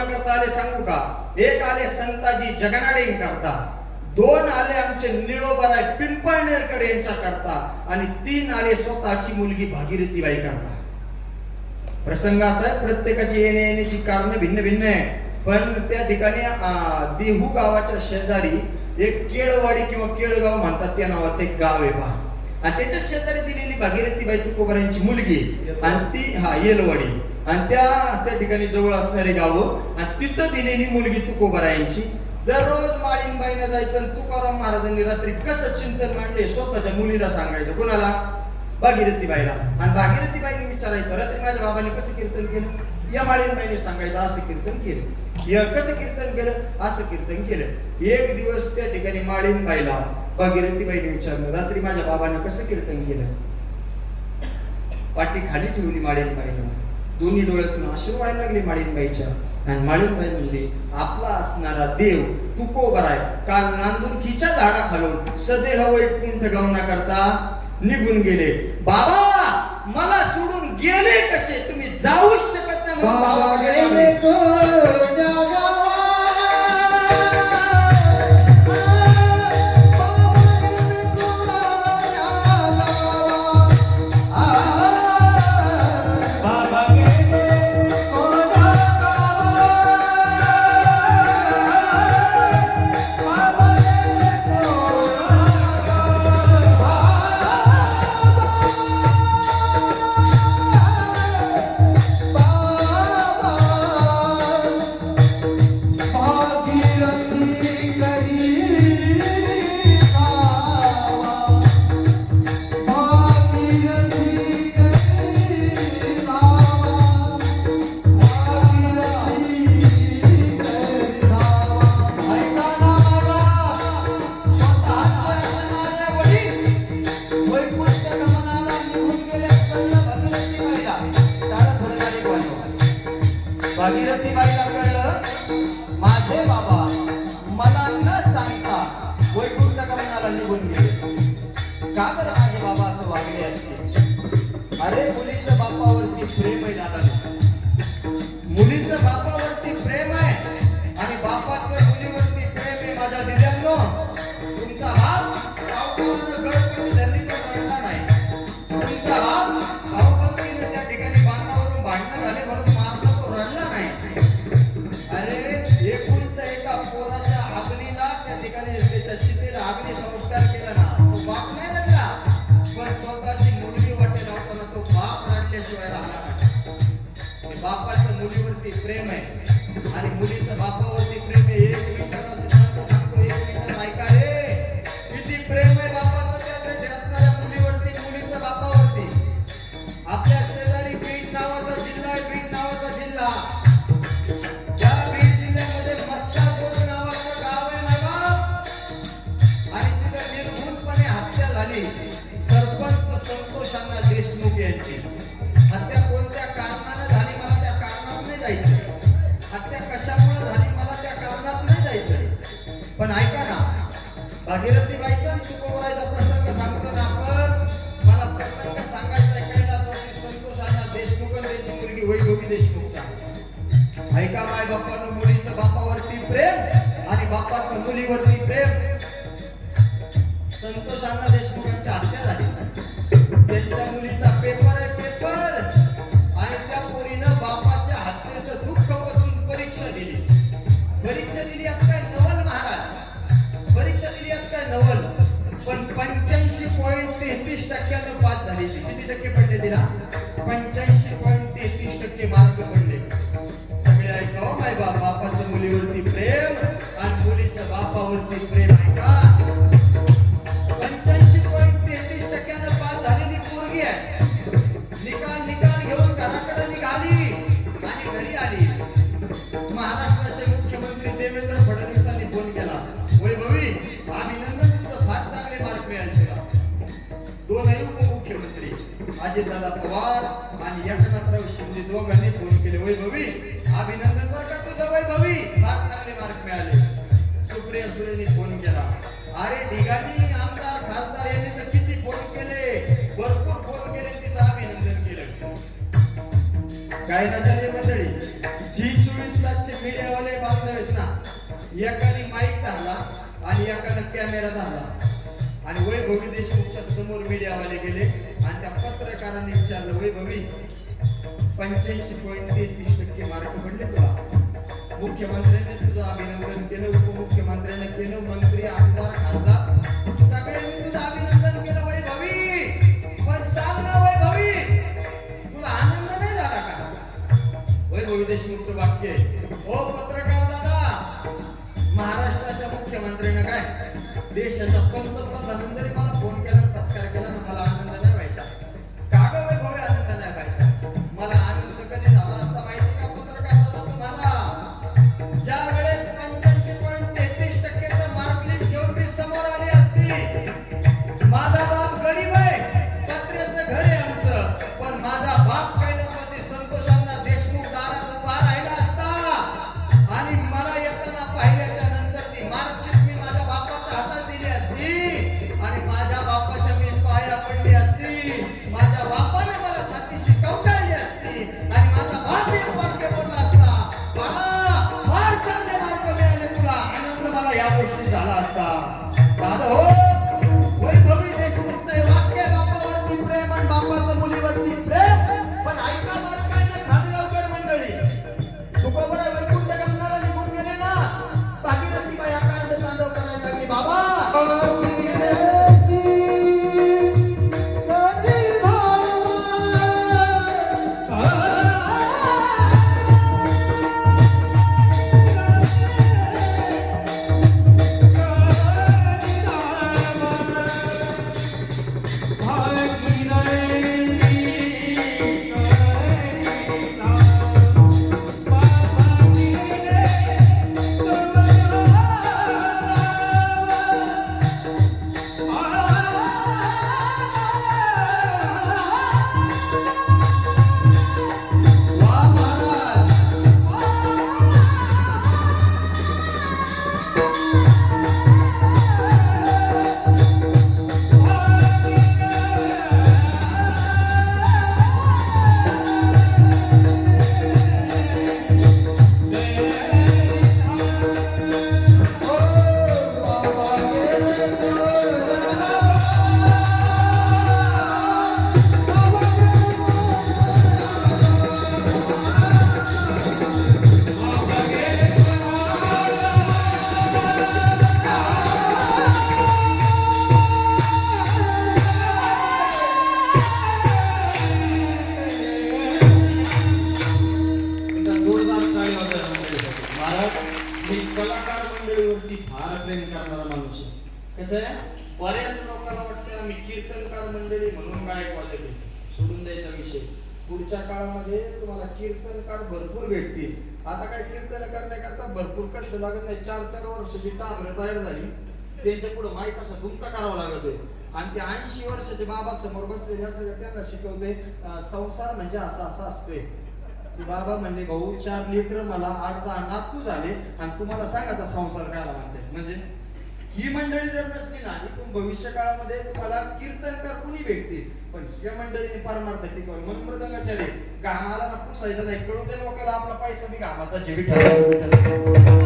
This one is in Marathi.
आले कोणा कोणा करता आले सांगू का? एक आले संताजी जगनाडे करता. दोन आले आमचे निळोबराय पिंपळनेरकर यांच्या करता. आणि तीन आले स्वतःची मुलगी भागीरथीबाई करता. प्रसंग असा आहे प्रत्येकाची येण्या येण्याची कारण भिन्न भिन्न आहे. पण त्या ठिकाणी देहू गावाच्या शेजारी एक केळवाडी किंवा केळगाव म्हणतात त्या नावाचं एक गाव आहे पहा. आणि त्याच्या शेजारी दिलेली भागीरथीबाई तुकोबरांची मुलगी. आहे. आणि ती हा येलवाडी. आणि त्या त्या ठिकाणी जवळ असणारी गावं आणि तिथं दिलेली मुलगी तुकोबरायांची. दररोज माळीनबाईनं जायचं आणि तुकाराम महाराजांनी रात्री कसं चिंतन मांडले स्वतःच्या मुलीला सांगायचं. कोणाला? भागीरथीबाईला. आणि भागीरथीबाईने विचारायचं रात्री माझ्या बाबांनी कसं कीर्तन केलं? या माळीनबाईने सांगायचं असं कीर्तन केलं. या कसं कीर्तन केलं? असं कीर्तन केलं. एक दिवस त्या ठिकाणी माळीनबाईला भागीरथीबाईने विचारलं रात्री माझ्या बाबांनी कसं कीर्तन केलं? पाठी खाली ठेवली माळीनबाईनं दोन्ही डोळ्यातून अश्रू व्हायला लागले माळीनबाईच्या आणि माळीनबाई म्हणली आपला असणारा देव तुकोबराय काल नांदुरकीच्या झाडाखालून सदेह वैकुंठ गमना करता निघून गेले. बाबा मला सोडून गेले कसे? तुम्ही जाऊच शकत नाही बाबा मला न सांगता वैकुंठ गमनाला निघून गेले. का बरं माझे बाबा असं वागले असते? अरे मुलीचं बापावरती प्रेम आहे दादा मुलीचं बापावरती प्रेम आहे आणि बापाचं मुलीवरती प्रेम आहे माझ्या दिद्यांनो बापाचं मुलीवरती प्रेम आहे. आणि मुलीचं बापावरती प्रेम आहे. एक मिनिटाचा सिद्धांत सांगतो एक मिनिटात ऐका रे. किती प्रेम आहे बापाचं त्या असणाऱ्या मुलीवरती मुलीचं बापावरती. आपल्या शेजारी बीड नावाचा जिल्हा आहे बीड नावाचा जिल्हा. त्या बीड जिल्ह्यामध्ये मस्तापूर नावाचं गाव आहे ना आणि तिथे निर्भूलपणे हत्या झाली. सरपंच संतोषांना देशमुख यांची. भागीरथी बाईचा तुकोबरायचा प्रसंग सांगतो ना आपण. मला प्रसंग सांगायचा आहे कैलासवासी संतोषांना देशमुख आणि त्यांची मुलगी वैभवी देशमुखचा ऐका माय बापानं मुलीचं बापावरती प्रेम आणि बापाचं मुलीवरती प्रेम. संतोषांना देशमुखांची हत्या झाली. त्यांच्या मुलीचा टक्क्यानं पास झाली. किती टक्के पडले तिला पंच्याऐंशी पॉईंट तेहतीस टक्के मार्क पडले. सगळे ऐका हो, माय बाप बापाचं मुलीवरती प्रेम आणि मुलीचं बापावरती प्रेम ऐका पंच्याऐंशी पॉईंट तेहतीस टक्क्यानं पास झालेली पोरगी आहे. निकाल निकाल घेऊन घराकडे निघाली आणि घरी आली. महाराष्ट्राचे मुख्यमंत्री देवेंद्र फडणवीसांनी फोन केला. वैभवी अभिनंदन तुझं फार चांगले मार्क मिळाले तुला अजितदादा पवार आणि एकनाथराव शिंदे दोघांनी फोन केले वैभवी अभिनंदन बर का तुझं वैभवी? फार चांगले मार्क मिळाले. सुप्रिया सुरेने फोन केला. अरे ठिकाणी आमदार खासदार यांनी तर किती फोन केले? भरपूर फोन केले तिचं अभिनंदन केलं. काय काय मंडळी? जी चोवीस तासचे मीडियावाले बांधव आहेत ना एकाने माईक झाला आणि एकाने कॅमेरा झाला आणि वैभवी देशमुखच्या समोर मीडियावाले गेले आणि त्या पत्रकारांनी विचारलं वैभवी पंच्याऐंशी पॉईंट तेहतीस टक्के मार्क पडले तुला. मुख्यमंत्र्यांनी तुझं अभिनंदन केलं उपमुख्यमंत्र्यांनी केलं मंत्री आमदार खासदार सगळ्यांनी तुझं अभिनंदन केलं वैभवी. पण सांग ना वैभवी तुला आनंद नाही झाला का? वैभवी देशमुखचं वाक्य आहे हो पत्रकार दादा मुख्यमंत्र्यानं काय? देशाच्या पंतप्रधानांनी मला फोन केला. मी कलाकार मंडळीवरती फार प्रेम करणारा माणूस आहे. कसं आहे? बऱ्याच लोकांना वाटतं मी कीर्तनकार मंडळी म्हणून गायक सोडून द्यायचा विषय. पुढच्या काळामध्ये तुम्हाला कीर्तनकार भरपूर भेटतील. आता काय कीर्तन करण्याकरता भरपूर कष्ट लागत नाही. चार चार वर्षाची टांगरं तयार झाली. त्यांच्या पुढे माईक असा दुमता करावा आहे. आणि ते ऐंशी वर्षाचे बाबा समोर बसलेले असतात त्यांना शिकवते संसार म्हणजे असा असा असतोय. बाबा म्हणजे भाऊ चार लेकर मला आठ दहा नातू झाले आणि तुम्हाला सांगा आता संसार कायला म्हणते. म्हणजे ही मंडळी जर नसली ना इथून भविष्य काळामध्ये तुम्हाला कीर्तनकार कुणी भेटतील पण या मंडळीने परमार्थ टिकवलं. म्हणून मृदंगाचार्य घामाला ना पुसायचं नाही कळू दे लोकांना आपला पैसा मी घामाचा जेवी ठेवला